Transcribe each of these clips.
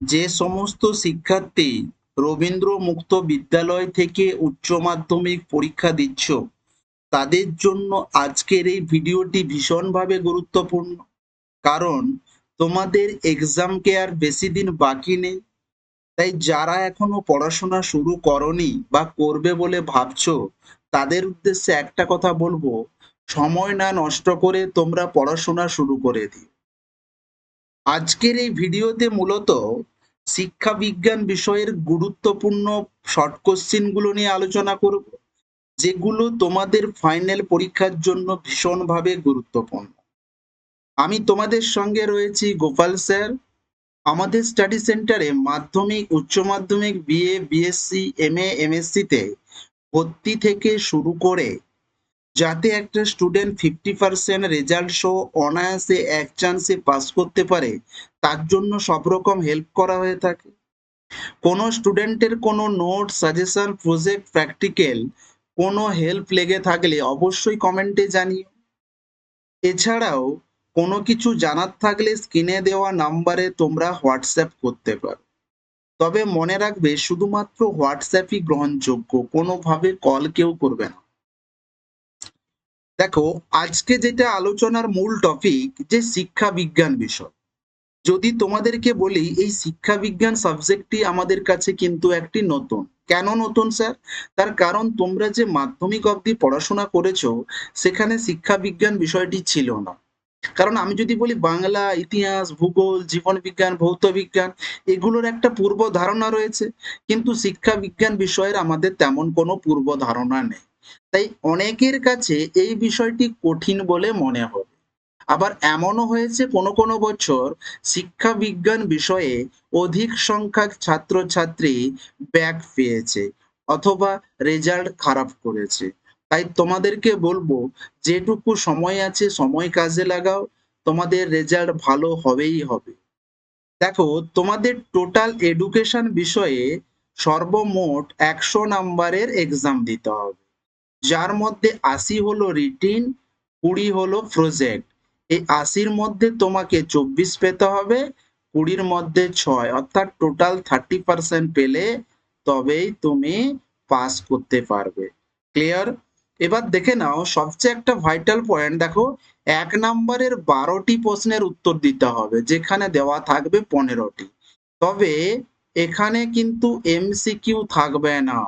যে সমস্ত শিক্ষার্থী রবীন্দ্র মুক্ত বিদ্যালয় থেকে উচ্চ মাধ্যমিক পরীক্ষা দিচ্ছ, তাদের জন্য আজকের এই ভিডিওটি ভীষণভাবে গুরুত্বপূর্ণ। কারণ তোমাদের এক্সামকে আর বেশি দিন বাকি নেই, তাই যারা এখনও পড়াশোনা শুরু করনি বা করবে বলে ভাবছ, তাদের উদ্দেশ্যে একটা কথা বলব, সময় না নষ্ট করে তোমরা পড়াশোনা শুরু করে দিও। আজকের এই ভিডিওতে মূলত শিক্ষা বিজ্ঞান বিষয়ের গুরুত্বপূর্ণ শর্ট কোশ্চিনগুলো নিয়ে আলোচনা করব, যেগুলো তোমাদের ফাইনাল পরীক্ষার জন্য ভীষণভাবে গুরুত্বপূর্ণ। আমি তোমাদের সঙ্গে রয়েছি গোপাল স্যার। আমাদের স্টাডি সেন্টারে মাধ্যমিক, উচ্চ মাধ্যমিক, বিএ, বিএসসি এম এ এমএসসিতে ভর্তি থেকে শুরু করে যাতে একটা স্টুডেন্ট ফিফটি পার্সেন্ট রেজাল্ট সহ অনায়াসে এক চান্সে পাস করতে পারে, তার জন্য সব রকম হেল্প করা হয়ে থাকে। কোনো স্টুডেন্টের কোনো নোট সাজেশন প্রজেক্ট প্র্যাকটিক্যাল কোনো হেল্প লেগে থাকলে অবশ্যই কমেন্টে জানিও। এছাড়াও কোনো কিছু জানার থাকলে স্ক্রিনে দেওয়া নাম্বারে তোমরা হোয়াটসঅ্যাপ করতে পারো। তবে মনে রাখবে, শুধুমাত্র হোয়াটসঅ্যাপই গ্রহণযোগ্য, কোনোভাবে কল কেউ করবে না। দেখো, আজকে যেটা আলোচনার মূল টপিক যে শিক্ষা বিজ্ঞান বিষয়। যদি তোমাদেরকে বলি, এই শিক্ষা বিজ্ঞান সাবজেক্টটি আমাদের কাছে কিন্তু একটি নতুন। কেন নতুন স্যার তার কারণ তোমরা যে মাধ্যমিক অবধি পড়াশোনা করেছ, সেখানে শিক্ষা বিজ্ঞান বিষয়টি ছিল না। কারণ আমি যদি বলি বাংলা, ইতিহাস, ভূগোল, জীবন বিজ্ঞান, ভৌত বিজ্ঞান, এগুলোর একটা পূর্ব ধারণা রয়েছে। কিন্তু শিক্ষা বিজ্ঞান বিষয়ের আমাদের তেমন কোনো পূর্ব ধারণা নেই। তাই অনেকের কাছে এই বিষয়টি কঠিন বলে মনে হবে। আবার এমনও হয়েছে কোনো কোনো বছর শিক্ষা বিজ্ঞান বিষয়ে অধিক সংখ্যক ছাত্রছাত্রী ব্যাক পেয়েছে অথবা রেজাল্ট খারাপ করেছে। তাই তোমাদেরকে বলব, যেটুকু সময় আছে সময় কাজে লাগাও, তোমাদের রেজাল্ট ভালো হবেই হবে। দেখো, তোমাদের টোটাল এডুকেশন বিষয়ে সর্বমোট একশো নাম্বারের এক্সাম দিতে হবে। যার মধ্যে আশি হলো রিটিন কুড়ি হলো প্রজেক্ট এই আশির মধ্যে তোমাকে চব্বিশ পেতে হবে, কুড়ির মধ্যে ছয়, অর্থাৎ টোটাল থার্টি পার্সেন্ট পেলে তবেই তুমি পাস করতে পারবে। ক্লিয়ার এবার দেখে নাও, সবচেয়ে একটা ভাইটাল পয়েন্ট দেখো, এক নম্বরের বারোটি প্রশ্নের উত্তর দিতে হবে, যেখানে দেওয়া থাকবে পনেরোটি। তবে এখানে কিন্তু এমসিকিউ থাকবে না,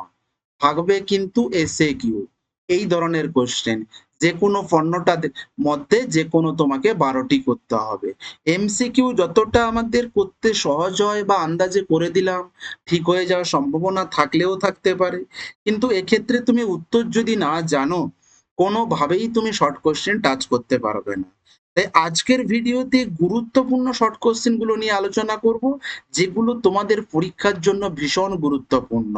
থাকবে কিন্তু এসএ কিউ এই ধরনের কোশ্চেন যে কোনো পণ্যটা মধ্যে যে কোনো তোমাকে বারোটি করতে হবে। এমসিকিউ যতটা আমাদের করতে সহজ হয় বা আন্দাজে করে দিলাম, ঠিক হয়ে যাওয়ার সম্ভাবনা থাকলেও থাকতে পারে। কিন্তু এক্ষেত্রে তুমি উত্তর যদি না জানো, কোনোভাবেই তুমি শর্ট কোশ্চেন টাচ করতে পারবে না। তাই আজকের ভিডিওতে গুরুত্বপূর্ণ শর্ট কোশ্চেনগুলো নিয়ে আলোচনা করব, যেগুলো তোমাদের পরীক্ষার জন্য ভীষণ গুরুত্বপূর্ণ।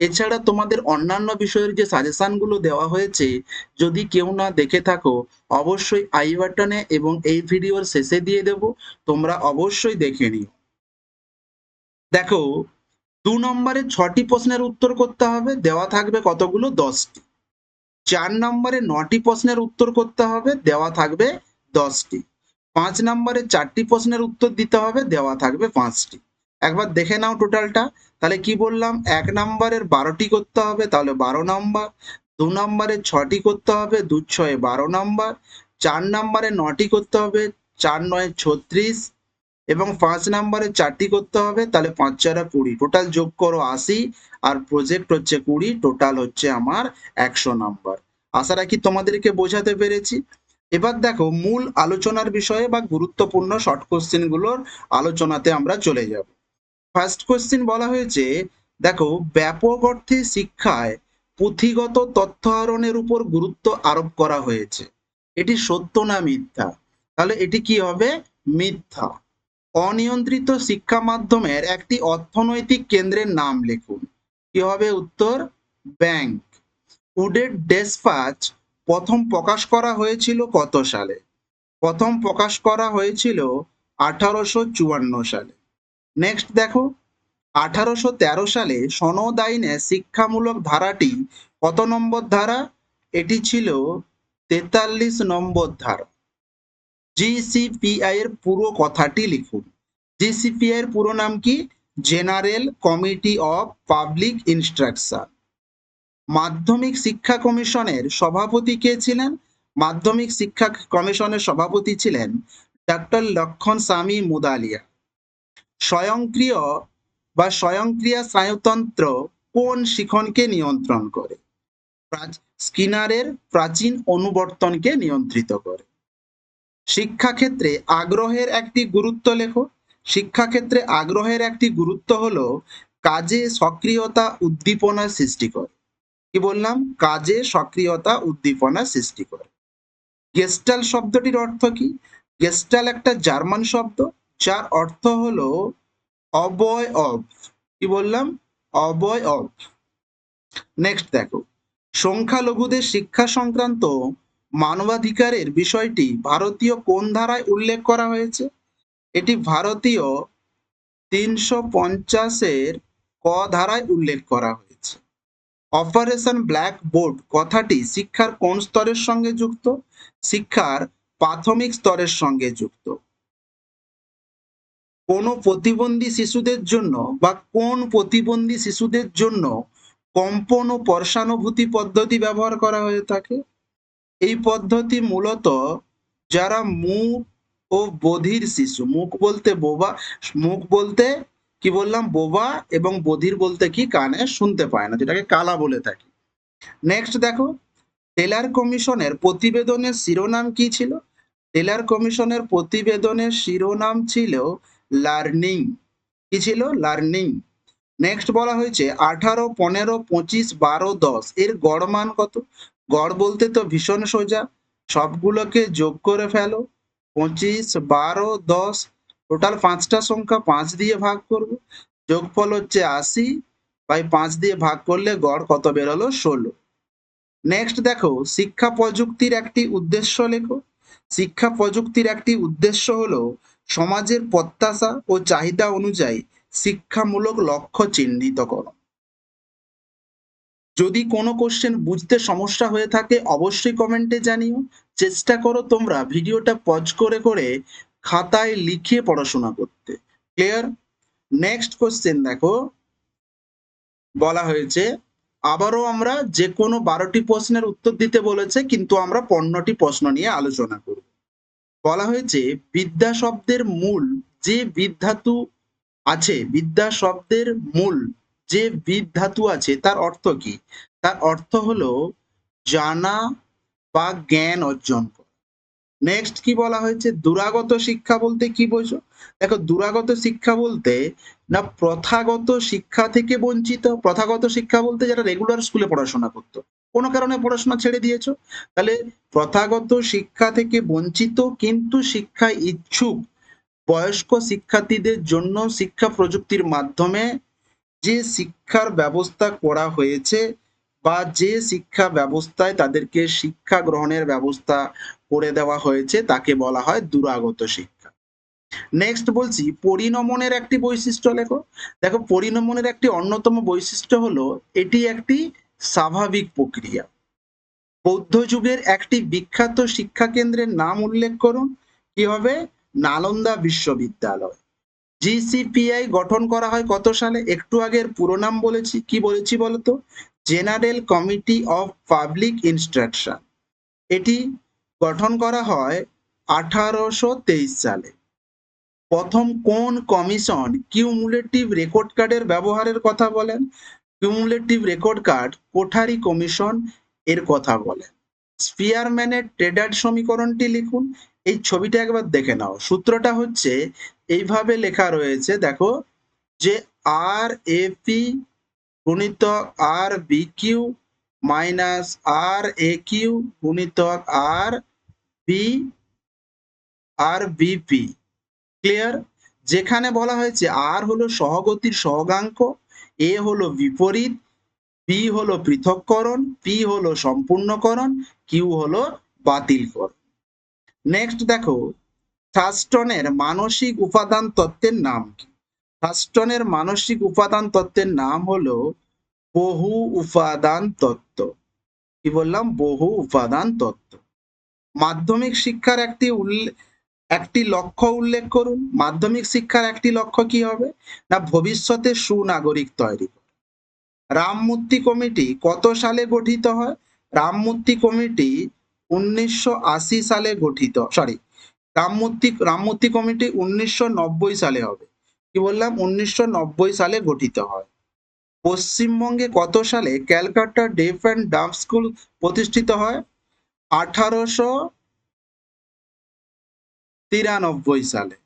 এছাড়া তোমাদের অন্যান্য বিষয়ের যে সাজেশনগুলো দেওয়া হয়েছে, যদি কেউ না দেখে থাকো, অবশ্যই আই বাটনে এবং এই ভিডিওর শেষে দিয়ে দেব, তোমরা অবশ্যই দেখে নিও। দেখো, দু নম্বরে ছটি প্রশ্নের উত্তর করতে হবে, দেওয়া থাকবে কতগুলো? দশটি। চার নম্বরে নটি প্রশ্নের উত্তর করতে হবে, দেওয়া থাকবে দশটি। পাঁচ নম্বরে চারটি প্রশ্নের উত্তর দিতে হবে, দেওয়া থাকবে পাঁচটি। একবার দেখে নাও টোটালটা তাহলে কি বললাম? এক নম্বরের বারোটি করতে হবে, তাহলে বারো নম্বর। দু নম্বরে ছটি করতে হবে, দু ছয়ে বারো নম্বর। চার নম্বরে নটি করতে হবে, চার নয় ছত্রিশ। এবং পাঁচ নম্বরে চারটি করতে হবে, তাহলে পাঁচ চারা কুড়ি। টোটাল যোগ করো আশি, আর প্রজেক্ট হচ্ছে কুড়ি টোটাল হচ্ছে আমার একশো নাম্বার। আশা রাখি তোমাদেরকে বোঝাতে পেরেছি। এবার দেখো, মূল আলোচনার বিষয়ে বা গুরুত্বপূর্ণ শর্ট কোশ্চেনগুলোর আলোচনাতে আমরা চলে যাব। ফার্স্ট কোশ্চেন বলা হয়েছে, দেখো, ব্যাপক অর্থে শিক্ষায় পুঁথিগত তথ্য আহরণের উপর গুরুত্ব আরোপ করা হয়েছে। এটি সত্য না মিথ্যা? তাহলে এটি কি হবে? মিথ্যা। অনিয়ন্ত্রিত শিক্ষা মাধ্যমের একটি অর্থনৈতিক কেন্দ্রের নাম লিখুন। কি হবে উত্তর? ব্যাংক। উডের ডেসপাচ প্রথম প্রকাশ করা হয়েছিল কত সালে? প্রথম প্রকাশ করা হয়েছিল আঠারোশো চুয়ান্ন সালে। নেক্সট দেখো। আঠারোশো তেরো সালে সনদ আইনে শিক্ষামূলক ধারাটি কত নম্বর ধারা? এটি ছিল তেতাল্লিশ নম্বর ধারা। জিসিপিআই এর পুরো কথাটি লিখুন। জিসিপিআই এর পুরো নাম কি? General committee of public instruction মাধ্যমিক শিক্ষা কমিশনের সভাপতি কে ছিলেন? মাধ্যমিক শিক্ষা কমিশনের সভাপতি ছিলেন ডক্টর লক্ষণ স্বামী মুদালিয়া। স্বয়ংক্রিয় বা স্বয়ংক্রিয়া স্নায়ুতন্ত্র কোন শিখনকে নিয়ন্ত্রণ করে? স্কিনারের প্রাচীন অনুবর্তনকে নিয়ন্ত্রিত করে। শিক্ষাক্ষেত্রে আগ্রহের একটি গুরুত্ব লেখো। শিক্ষাক্ষেত্রে আগ্রহের একটি গুরুত্ব হলো কাজে সক্রিয়তা উদ্দীপনা সৃষ্টি করে। কি বললাম? কাজে সক্রিয়তা উদ্দীপনা সৃষ্টি করে। গেস্টাল শব্দটির অর্থ কি? গেস্টাল একটা জার্মান শব্দ, যার অর্থ হলো অবয় অব কি বললাম? অবয় অব নেক্সট দেখো। সংখ্যালঘুদের শিক্ষা সংক্রান্ত মানবাধিকারের বিষয়টি ভারতীয় কোন ধারায় উল্লেখ করা হয়েছে? এটি ভারতীয় তিনশো পঞ্চাশের ক ধারায় উল্লেখ করা হয়েছে। অপারেশন ব্ল্যাক বোর্ড কথাটি শিক্ষার কোন স্তরের সঙ্গে যুক্ত? শিক্ষার প্রাথমিক স্তরের সঙ্গে যুক্ত। কোন প্রতিবন্ধী শিশুদের জন্য বা কোন প্রতিবন্ধী শিশুদের জন্য কম্পন ও পর্শানুভূতি পদ্ধতি ব্যবহার করা হয়ে থাকে? এই পদ্ধতি মূলত যারা মুখ ও বধির শিশু, মুখ বলতে বোবা, মুখ বলতে কি বললাম? বোবা এবং বধির বলতে কি কানে শুনতে পায় না, যেটাকে কালা বলে থাকি। নেক্সট দেখো টেলার কমিশনের প্রতিবেদনের শিরোনাম কি ছিল? টেলার কমিশনের প্রতিবেদনের শিরোনাম ছিল লার্নিং কি ছিল? লার্নিং নেক্সট বলা হয়েছে, আঠারো, পনেরো, পঁচিশ, বারো, দশ। এর গড় মান কত? গড় বলতে তো ভীষণ সোজা। সবগুলোকে যোগ করে ফেলো। পঁচিশ, বারো, দশ টোটাল পাঁচটা সংখ্যা পাঁচ দিয়ে ভাগ করব। যোগফল হচ্ছে আশি, বাই পাঁচ দিয়ে ভাগ করলে গড় কত বেরোলো ষোলো। নেক্সট দেখো, শিক্ষা প্রযুক্তির একটি উদ্দেশ্য লেখো। শিক্ষা প্রযুক্তির একটি উদ্দেশ্য হলো সমাজের প্রত্যাশা ও চাহিদা অনুযায়ী শিক্ষামূলক লক্ষ্য চিহ্নিত করো। যদি কোনো কোশ্চেন বুঝতে সমস্যা হয়ে থাকে, অবশ্যই কমেন্টে জানিও। চেষ্টা করো তোমরা ভিডিওটা পজ করে করে খাতায় লিখে পড়াশোনা করতে। ক্লিয়ার নেক্সট কোশ্চেন দেখো। বলা হয়েছে, আবারও আমরা যে কোনো বারোটি প্রশ্নের উত্তর দিতে বলেছে, কিন্তু আমরা পনেরোটি প্রশ্ন নিয়ে আলোচনা করব। বলা হয়েছে, বিদ্যা শব্দের মূল যে বিধাতু আছে, বিদ্যা শব্দের মূল যে বিদ ধাতু আছে, তার অর্থ কি? তার অর্থ হলো জানা বা জ্ঞান অর্জন করা। নেক্সট কি বলা হয়েছে? দুরাগত শিক্ষা বলতে কি বোঝো? দেখো, দুরাগত শিক্ষা বলতে না, প্রথাগত শিক্ষা থেকে বঞ্চিত। প্রথাগত শিক্ষা বলতে যারা রেগুলার স্কুলে পড়াশোনা করতো। কোনো কারণে পড়াশোনা ছেড়ে দিয়েছ? তাহলে প্রথাগত শিক্ষা থেকে বঞ্চিত কিন্তু শিক্ষায় ইচ্ছুক বয়স্ক শিক্ষার্থীদের জন্য শিক্ষা প্রযুক্তির মাধ্যমে যে শিক্ষার ব্যবস্থা করা হয়েছে বা যে শিক্ষা ব্যবস্থায় তাদেরকে শিক্ষা গ্রহণের ব্যবস্থা করে দেওয়া হয়েছে, তাকে বলা হয় দুরাগত শিক্ষা। নেক্সট বলছি, পরিণমনের একটি বৈশিষ্ট্য লেখো। দেখো, পরিণমনের একটি অন্যতম বৈশিষ্ট্য হলো, এটি একটি স্বাভাবিক প্রক্রিয়া। বৌদ্ধ যুগের একটি বিখ্যাত শিক্ষা কেন্দ্রের নাম উল্লেখ করুন, কি হবে? নালন্দা বিশ্ববিদ্যালয়। জিসিপিআই গঠন করা হয় কত সালে? একটু আগের পুরো নাম বলেছি, কি বলেছি বলতো? General committee of public instruction এটি গঠন করা হয় আঠারোশো তেইশ সালে। প্রথম কোন কমিশন কিউমুলেটিভ রেকর্ড কার্ডের ব্যবহারের কথা বলেন? Cumulative record card Kothari commission এর কথা বলেন। স্পিয়ারম্যানের ট্রেডার সমীকরণটি লিখুন। এই ছবিটা একবার দেখে নাও। সূত্রটা হচ্ছে, এইভাবে লেখা রয়েছে, দেখো, যে আর এপি গুণিতক R B Q minus R A Q গুণিতক R B R BP clear যেখানে বলা হয়েছে আর হলো সহগতির সহগাঙ্ক, এ হলো বিপরীত বি হলো পৃথককরণ পি হলো সম্পূর্ণকরণ কিউ হলো বাতিলকরণ। নেক্সট দেখো, থাস্টনের মানসিক উপাদান তত্ত্বের নাম কি? থাস্টনের মানসিক উপাদান তত্ত্বের নাম হলো বহু উপাদান তত্ত্ব। কি বললাম? বহু উপাদান তত্ত্ব। মাধ্যমিক শিক্ষার একটি একটি লক্ষ্য উল্লেখ করুন। মাধ্যমিক শিক্ষার একটি লক্ষ্য কি হবে? না, ভবিষ্যতে সুনাগরিক তৈরি। রামমূর্তি কমিটি কত সালে গঠিত হয়? রামমূর্তি কমিটি উনিশশো আশি সালে গঠিত সরি রামমূর্তি রামমূর্তি কমিটি উনিশশো নব্বই সালে হবে। কি বললাম? উনিশশো নব্বই সালে গঠিত হয়। পশ্চিমবঙ্গে কত সালে Calcutta deaf and dumb school প্রতিষ্ঠিত হয়? আঠারোশো তিরানব্বই সালে।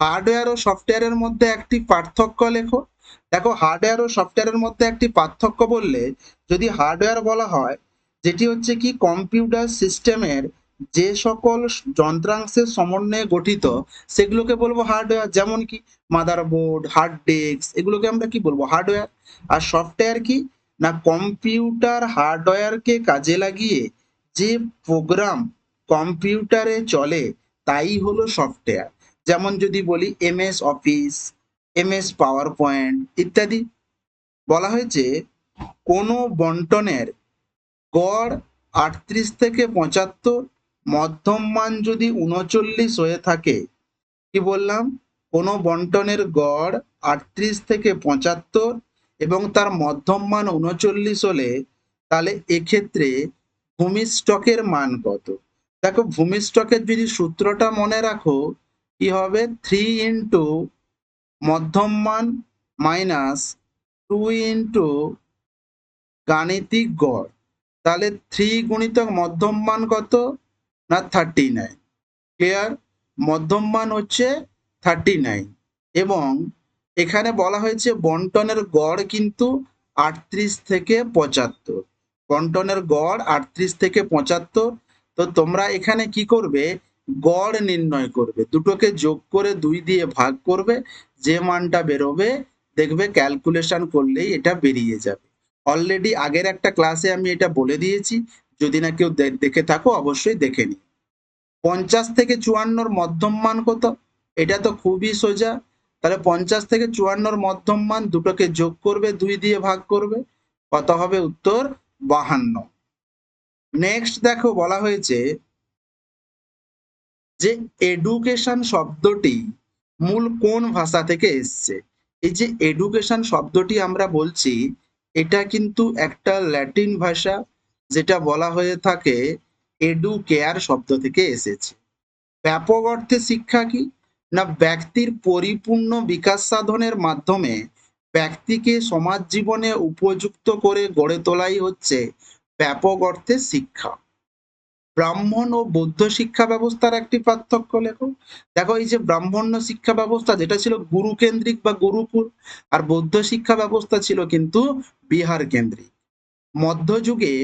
হার্ডওয়্যার ও সফটওয়্যারের মধ্যে একটি পার্থক্য লেখো। দেখো, হার্ডওয়্যার ও সফটওয়্যারের মধ্যে একটি পার্থক্য বললে যদি হার্ডওয়্যার বলা হয়, যেটি হচ্ছে কি কম্পিউটার সিস্টেমের যে সকল যন্ত্রাংশের সমন্বয়ে গঠিত, সেগুলোকে বলব হার্ডওয়্যার। যেমন কি মাদারবোর্ড, হার্ড ডিস্ক, এগুলোকে আমরা কি বলব? হার্ডওয়্যার। আর সফটওয়্যার কি? না, কম্পিউটার হার্ডওয়্যারকে কাজে লাগিয়ে যে প্রোগ্রাম কম্পিউটারে চলে, তাই হলো সফটওয়্যার যেমন যদি বলি MS office MS power point ইত্যাদি। বলা হয়েছে, কোনো বন্টনের গড় আটত্রিশ থেকে পঁচাত্তর, মধ্যম মান যদি উনচল্লিশ হয়ে থাকে, কি বললাম? কোনো বন্টনের গড় আটত্রিশ থেকে পঁচাত্তর এবং তার মধ্যম মান উনচল্লিশ হলে, তাহলে এক্ষেত্রে ভূমিস্টকের মান কত? দেখো ভূমি স্টকের যদি সূত্রটা মনে রাখো, কি হবে? থ্রি ইন্টু মধ্যম মান মাইনাস টু ইন্টু গাণিতিক গড়। তাহলে থ্রি গুণিতক মধ্যম মান কত? না থার্টি নাইন ক্লিয়ার মধ্যম মান হচ্ছে থার্টি নাইন এবং এখানে বলা হয়েছে বন্টনের গড় কিন্তু আটত্রিশ থেকে পঁচাত্তর। বন্টনের গড় আটত্রিশ থেকে পঁচাত্তর। তো তোমরা এখানে কি করবে? গড় নির্ণয় করবে। দুটোকে যোগ করে দুই দিয়ে ভাগ করবে। যে মানটা বেরোবে, দেখবে ক্যালকুলেশন করলেই এটা বেরিয়ে যাবে। অলরেডি আগের একটা ক্লাসে আমি এটা বলে দিয়েছি। যদি না কেউ দেখে থাকো, অবশ্যই দেখে নি পঞ্চাশ থেকে চুয়ান্নর মধ্যম মান কত? এটা তো খুবই সোজা। তাহলে পঞ্চাশ থেকে চুয়ান্নর মধ্যম মান দুটোকে যোগ করবে, দুই দিয়ে ভাগ করবে। কত হবে উত্তর? বাহান্ন। নেক্সট দেখো বলা হয়েছে যে এডুকেশন শব্দটি মূল কোন ভাষা থেকে এসছে? এই যে এডুকেশন শব্দটি আমরা বলছি, এটা কিন্তু একটা ল্যাটিন ভাষা যেটা বলা হয়ে থাকে এডু কেয়ার শব্দ থেকে এসেছে। ব্যাপক অর্থে শিক্ষা কি? না ব্যক্তির পরিপূর্ণ বিকাশ সাধনের মাধ্যমে ব্যক্তিকে সমাজ জীবনে উপযুক্ত করে গড়ে তোলাই হচ্ছে ব্যাপক অর্থে শিক্ষা। ব্রাহ্মণ ও বৌদ্ধ শিক্ষা ব্যবস্থার একটি পার্থক্য লেখো। দেখো, এই যে ব্রাহ্মণ্য শিক্ষা ব্যবস্থা যেটা ছিল গুরু কেন্দ্রিক বা গুরুকুল, আর বৌদ্ধ শিক্ষা ব্যবস্থা ছিল কিন্তু বিহার কেন্দ্রিক মধ্যযুগে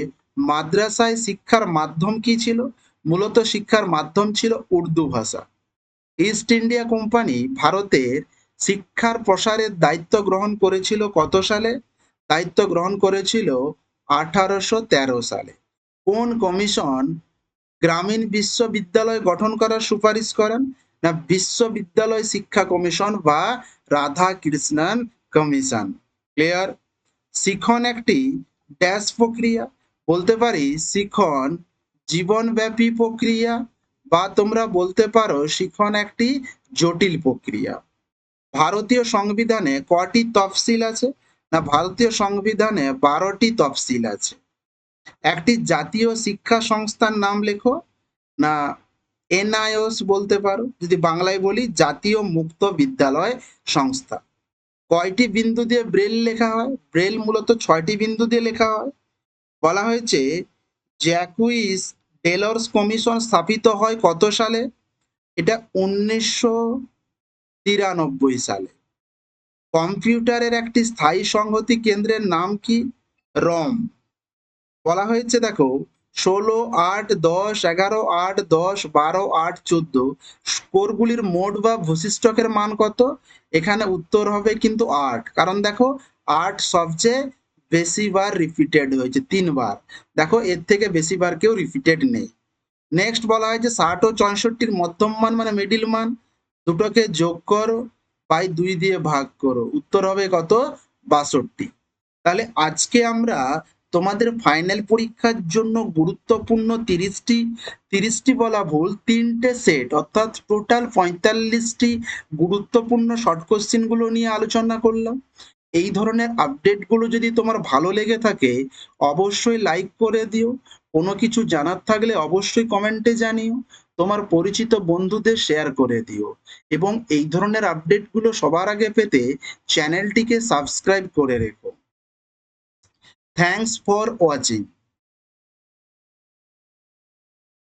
মাদ্রাসায় শিক্ষার মাধ্যম কি ছিল? মূলত শিক্ষার মাধ্যম ছিল উর্দু ভাষা। ইস্ট ইন্ডিয়া কোম্পানি ভারতের শিক্ষার প্রসারের দায়িত্ব গ্রহণ করেছিল কত সালে? দায়িত্ব গ্রহণ করেছিল আঠারোশো তেরো সালে। কোন কমিশন গ্রামীণ বিশ্ববিদ্যালয় গঠন করার সুপারিশ করেন? না, বিশ্ববিদ্যালয় শিক্ষা কমিশন বা রাধা কৃষ্ণন কমিশন। ক্লিয়ার? শিখন একটি ড্যাশ প্রক্রিয়া। বলতে পারি, শিখন জীবনব্যাপী প্রক্রিয়া বা তোমরা বলতে পারো, শিখন একটি জটিল প্রক্রিয়া। ভারতীয় সংবিধানে কটি তফসিল আছে? না, ভারতীয় সংবিধানে বারোটি তফসিল আছে। একটি জাতীয় শিক্ষা সংস্থার নাম লেখো। না, এনআইওস বলতে পারো। যদি বাংলায় বলি, জাতীয় মুক্ত বিদ্যালয় সংস্থা। কয়টি বিন্দু দিয়ে ব্রেল লেখা হয়? ব্রেল মূলত ছয়টি বিন্দু দিয়ে লেখা হয়। বলা হয়েছে, জ্যাকুইস টেলর্স কমিশন স্থাপিত হয় কত সালে? এটা উনিশশো তিরানব্বই সালে। কম্পিউটারের একটি স্থায়ী সংহতি কেন্দ্রের নাম কি? রম। বলা হয়েছে, দেখো, ষোলো আট দশ এগারো আট দশ বারো আট চোদ্দ। স্কোরগুলির মোট বা ভূশিষ্ঠকের মান কত? এখানে উত্তর হবে কিন্তু আট। কারণ দেখো, আট সবচেয়ে বেশি বার রিপিটেড হয়েছে, তিনবার। দেখো, এর থেকে বেশি বার কেউ রিপিটেড নেই। নেক্সট বলা হয়েছে, ষাট ও চৌষট্টির মধ্যম মান মানে মিডিল মান। দুটোকে যোগ করো, বাই দুই দিয়ে ভাগ করো। উত্তর হবে কত? বাষট্টি। তাহলে আজকে আমরা তোমাদের ফাইনাল পরীক্ষার জন্য গুরুত্বপূর্ণ তিরিশটি তিরিশটি বলা ভুল, তিনটে সেট অর্থাৎ টোটাল পঁয়তাল্লিশটি গুরুত্বপূর্ণ শর্ট কোশ্চেনগুলো নিয়ে আলোচনা করলাম। এই ধরনের আপডেটগুলো যদি তোমার ভালো লেগে থাকে, অবশ্যই লাইক করে দিও। কোনো কিছু জানার থাকলে অবশ্যই কমেন্টে জানিও। তোমার পরিচিত বন্ধুদের শেয়ার করে দিও। এবং এই ধরনের আপডেটগুলো সবার আগে পেতে চ্যানেলটিকে সাবস্ক্রাইব করে রেখো। Thanks for watching